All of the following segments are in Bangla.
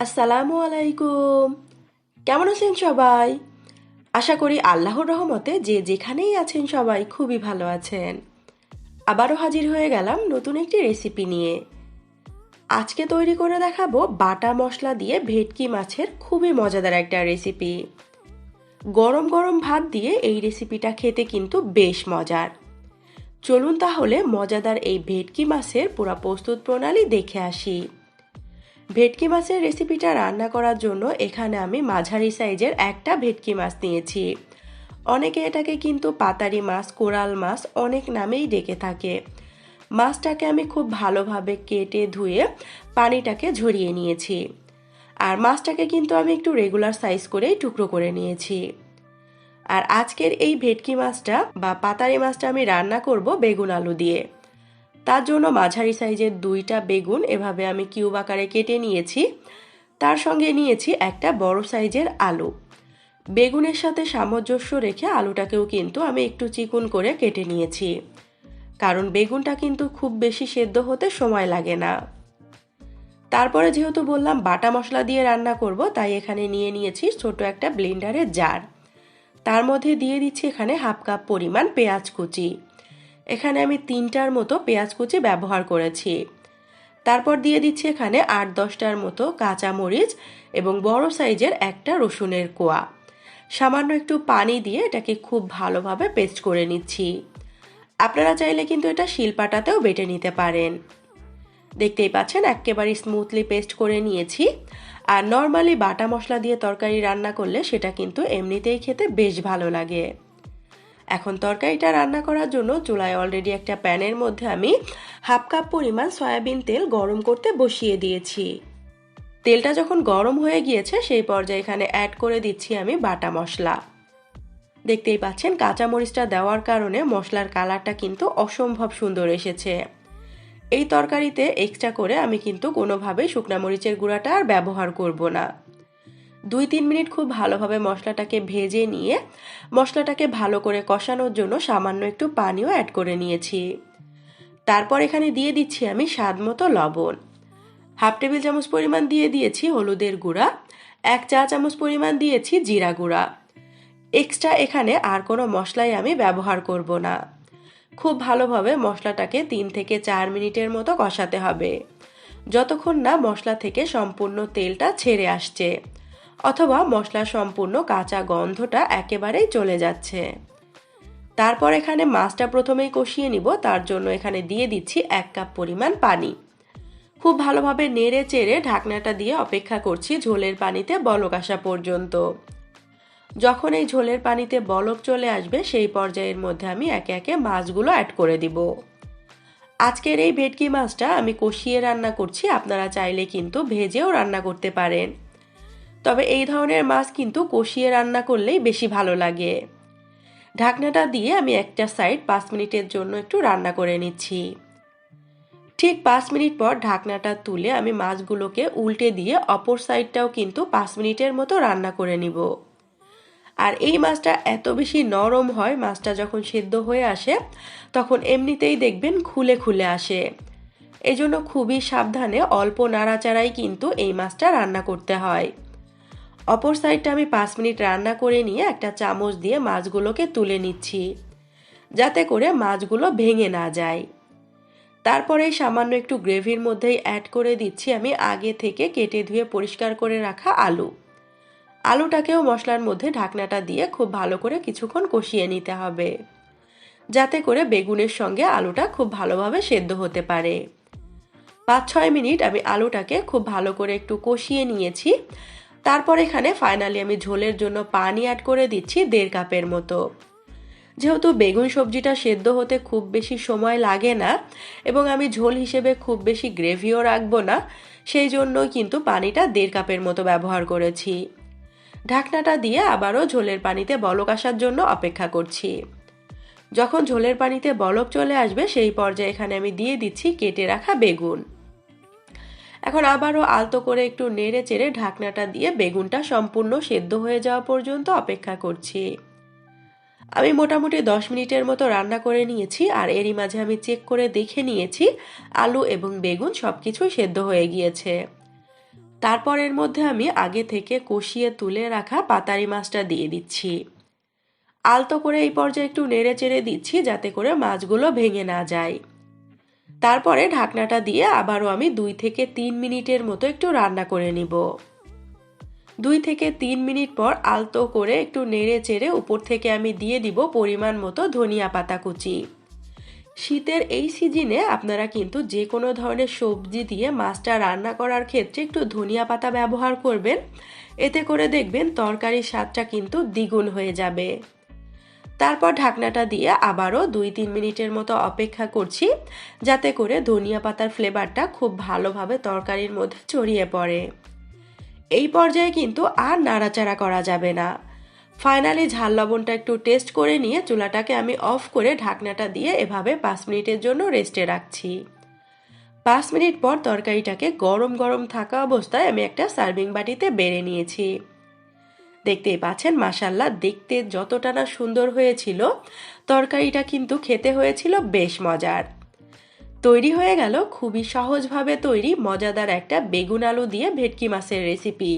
আসসালামু আলাইকুম। কেমন আছেন সবাই? আশা করি আল্লাহর রহমতে যে যেখানেই আছেন সবাই খুবই ভালো আছেন। আবারও হাজির হয়ে গেলাম নতুন একটি রেসিপি নিয়ে। আজকে তৈরি করে দেখাবো বাটা মশলা দিয়ে ভেটকি মাছের খুবই মজাদার একটা রেসিপি গরম গরম ভাত দিয়ে এই রেসিপিটা খেতে কিন্তু বেশ মজার। চলুন তাহলে মজাদার এই ভেটকি মাছের পুরা প্রস্তুত প্রণালী দেখে আসি। ভেটকি মাছের রেসিপিটা রান্না করার জন্য এখানে আমি মাঝারি সাইজের একটা ভেটকি মাছ নিয়েছি। অনেকে এটাকে কিন্তু পাতারি মাছ, কোরাল মাছ অনেক নামেই ডেকে থাকে। মাছটাকে আমি খুব ভালোভাবে কেটে ধুয়ে পানিটাকে ঝরিয়ে নিয়েছি। আর মাছটাকে কিন্তু আমি একটু রেগুলার সাইজ করেই টুকরো করে নিয়েছি। আর আজকের এই ভেটকি মাছটা বা পাতারি মাছটা আমি রান্না করব বেগুন আলু দিয়ে। তার জন্য মাঝারি সাইজের দুইটা বেগুন এভাবে আমি কিউব আকারে কেটে নিয়েছি। তার সঙ্গে নিয়েছি একটা বড় সাইজের আলু। বেগুনের সাথে সামঞ্জস্য রেখে আলুটাকেও কিন্তু আমি একটু চিকুন করে কেটে নিয়েছি। কারণ বেগুনটা কিন্তু খুব বেশি সেদ্ধ হতে সময় লাগে না। তারপরে যেহেতু বললাম বাটা মশলা দিয়ে রান্না করব, তাই এখানে নিয়ে নিয়েছি ছোট একটা ব্লেন্ডারের জার। তার মধ্যে দিয়ে দিচ্ছি এখানে হাফ কাপ পরিমাণ পেঁয়াজ কুচি। এখানে আমি তিনটার মতো পেঁয়াজ কুচি ব্যবহার করেছি। তারপর দিয়ে দিচ্ছি এখানে আট দশটার মতো কাঁচা মরিচ এবং বড় সাইজের একটা রসুনের কোয়া। সামান্য একটু পানি দিয়ে এটাকে খুব ভালোভাবে পেস্ট করে নিচ্ছি। আপনারা চাইলে কিন্তু এটা শিলপাটাতেও বেটে নিতে পারেন। দেখতেই পাচ্ছেন, একেবারে স্মুথলি পেস্ট করে নিয়েছি। আর নর্মালি বাটা মশলা দিয়ে তরকারি রান্না করলে সেটা কিন্তু এমনিতেই খেতে বেশ ভালো লাগে। এখন তরকারিটা রান্না করার জন্য চুলায় অলরেডি একটা প্যানের মধ্যে আমি হাফ কাপ পরিমাণ সয়াবিন তেল গরম করতে বসিয়ে দিয়েছি। তেলটা যখন গরম হয়ে গিয়েছে, সেই পর্যায়ে এখানে অ্যাড করে দিচ্ছি আমি বাটা মশলা। দেখতেই পাচ্ছেন কাঁচা মরিচটা দেওয়ার কারণে মশলার কালারটা কিন্তু অসম্ভব সুন্দর এসেছে। এই তরকারিতে এক্সট্রা করে আমি কিন্তু কোনোভাবেই শুকনা মরিচের গুঁড়াটা আর ব্যবহার করব না। দুই তিন মিনিট খুব ভালোভাবে মশলাটাকে ভেজে নিয়ে মশলাটাকে ভালো করে কষানোর জন্য সামান্য একটু পানিও অ্যাড করে নিয়েছি। তারপর এখানে দিয়ে দিচ্ছি আমি স্বাদ মতো লবণ। হাফ টেবিল চামচ পরিমাণ দিয়ে দিয়েছি হলুদের গুঁড়া, এক চা চামচ পরিমাণ দিয়েছি জিরা গুঁড়া। এক্সট্রা এখানে আর কোনো মশলাই আমি ব্যবহার করব না। খুব ভালোভাবে মশলাটাকে তিন থেকে চার মিনিটের মতো কষাতে হবে। যতক্ষণ না মশলা থেকে সম্পূর্ণ তেলটা ছেড়ে আসছে। অথবা মশলা সম্পূর্ণ কাঁচা গন্ধটা একেবারেই চলে যাচ্ছে। তারপর এখানে মাছটা প্রথমেই কষিয়ে নিব, তার জন্য এখানে দিয়ে দিচ্ছি এক কাপ পরিমাণ পানি। খুব ভালোভাবে নেড়ে চেড়ে ঢাকনাটা দিয়ে অপেক্ষা করছি ঝোলের পানিতে বলক আসা পর্যন্ত। যখন এই ঝোলের পানিতে বলক চলে আসবে, সেই পর্যায়ের মধ্যে আমি একে একে মাছগুলো অ্যাড করে দিব। আজকের এই ভেটকি মাছটা আমি কষিয়ে রান্না করছি, আপনারা চাইলে কিন্তু ভেজেও রান্না করতে পারেন। তবে এই ধরনের মাছ কিন্তু কষিয়ে রান্না করলেই বেশি ভালো লাগে। ঢাকনাটা দিয়ে আমি একটা সাইড পাঁচ মিনিটের জন্য একটু রান্না করে নিচ্ছি। ঠিক পাঁচ মিনিট পর ঢাকনাটা তুলে আমি মাছগুলোকে উল্টে দিয়ে অপর সাইডটাও কিন্তু পাঁচ মিনিটের মতো রান্না করে নিব। আর এই মাছটা এত বেশি নরম হয়, মাছটা যখন সেদ্ধ হয়ে আসে, তখন এমনিতেই দেখবেন খুলে খুলে আসে। এই জন্য খুবই সাবধানে অল্প নাড়াচাড়াই কিন্তু এই মাছটা রান্না করতে হয়। অপর সাইডটা আমি পাঁচ মিনিট রান্না করে নিয়ে একটা চামচ দিয়ে মাছগুলোকে তুলে নিচ্ছি, যাতে করে মাছগুলো ভেঙে না যায়। তারপরে সামান্য একটু গ্রেভির মধ্যেই অ্যাড করে দিচ্ছি আমি আগে থেকে কেটে ধুয়ে পরিষ্কার করে রাখা আলু। আলুটাকেও মশলার মধ্যে ঢাকনাটা দিয়ে খুব ভালো করে কিছুক্ষণ কষিয়ে নিতে হবে, যাতে করে বেগুনের সঙ্গে আলুটা খুব ভালোভাবে সেদ্ধ হতে পারে। পাঁচ ছয় মিনিট আমি আলুটাকে খুব ভালো করে একটু কষিয়ে নিয়েছি। তারপর এখানে ফাইনালি আমি ঝোলের জন্য পানি অ্যাড করে দিচ্ছি দেড় কাপের মতো। যেহেতু বেগুন সবজিটা সেদ্ধ হতে খুব বেশি সময় লাগে না, এবং আমি ঝোল হিসেবে খুব বেশি গ্রেভিও রাখব না, সেই জন্য কিন্তু পানিটা দেড় কাপের মতো ব্যবহার করেছি। ঢাকনাটা দিয়ে আবারও ঝোলের পানিতে বলক আসার জন্য অপেক্ষা করছি। যখন ঝোলের পানিতে বলক চলে আসবে, সেই পর্যায়ে এখানে আমি দিয়ে দিচ্ছি কেটে রাখা বেগুন। এখন আবারও আলতো করে একটু নেড়ে চেড়ে ঢাকনাটা দিয়ে বেগুনটা সম্পূর্ণ সেদ্ধ হয়ে যাওয়া পর্যন্ত অপেক্ষা করছি। আমি মোটামুটি দশ মিনিটের মতো রান্না করে নিয়েছি আর এরই মাঝে আমি চেক করে দেখে নিয়েছি আলু এবং বেগুন সব কিছুই সেদ্ধ হয়ে গিয়েছে। তারপর এর মধ্যে আমি আগে থেকে কষিয়ে তুলে রাখা পাতারি মাছটা দিয়ে দিচ্ছি। আলতো করে এই পর্যায়ে একটু নেড়ে চেড়ে দিচ্ছি যাতে করে মাছগুলো ভেঙে না যায়। তারপরে ঢাকনাটা দিয়ে আবারও আমি দুই থেকে তিন মিনিটের মতো একটু রান্না করে নিব। দুই থেকে তিন মিনিট পর আলতো করে একটু নেড়ে চেড়ে উপর থেকে আমি দিয়ে দিব পরিমাণ মতো ধনিয়া পাতা কুচি। শীতের এই সিজনে আপনারা কিন্তু যে কোনো ধরনের সবজি দিয়ে মাছটা রান্না করার ক্ষেত্রে একটু ধনিয়া পাতা ব্যবহার করবেন। এতে করে দেখবেন তরকারির স্বাদটা কিন্তু দ্বিগুণ হয়ে যাবে। তারপর ঢাকনাটা দিয়ে আবারও দুই তিন মিনিটের মতো অপেক্ষা করছি, যাতে করে ধনিয়া পাতার ফ্লেভারটা খুব ভালোভাবে তরকারির মধ্যে ছড়িয়ে পড়ে। এই পর্যায়ে কিন্তু আর নাড়াচাড়া করা যাবে না। ফাইনালি ঝাল লবণটা একটু টেস্ট করে নিয়ে চুলাটাকে আমি অফ করে ঢাকনাটা দিয়ে এভাবে পাঁচ মিনিটের জন্য রেস্টে রাখছি। পাঁচ মিনিট পর তরকারিটাকে গরম গরম থাকা অবস্থায় আমি একটা সার্ভিং বাটিতে বেড়ে নিয়েছি। দেখতেই পাচ্ছেন মাসাল্লাহ দেখতে যতটা না সুন্দর হয়েছিল, তরকারিটা কিন্তু খেতে হয়েছিল বেশ মজার। তৈরি হয়ে গেল খুবই সহজভাবে তৈরি, মজাদার একটা বেগুন আলু দিয়ে ভেটকি মাছের রেসিপি।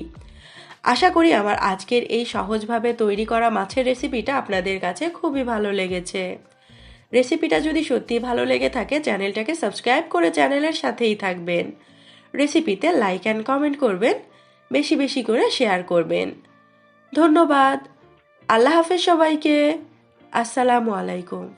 আশা করি আমার আজকের এই সহজভাবে তৈরি করা মাছের রেসিপিটা আপনাদের কাছে খুবই ভালো লেগেছে। রেসিপিটা যদি সত্যি ভালো লেগে থাকে, চ্যানেলটাকে সাবস্ক্রাইব করে চ্যানেলের সাথেই থাকবেন। রেসিপিতে লাইক অ্যান্ড কমেন্ট করবেন, বেশি বেশি করে শেয়ার করবেন। ধন্যবাদ। আল্লাহ হাফেজ সবাইকে। আসসালামু আলাইকুম।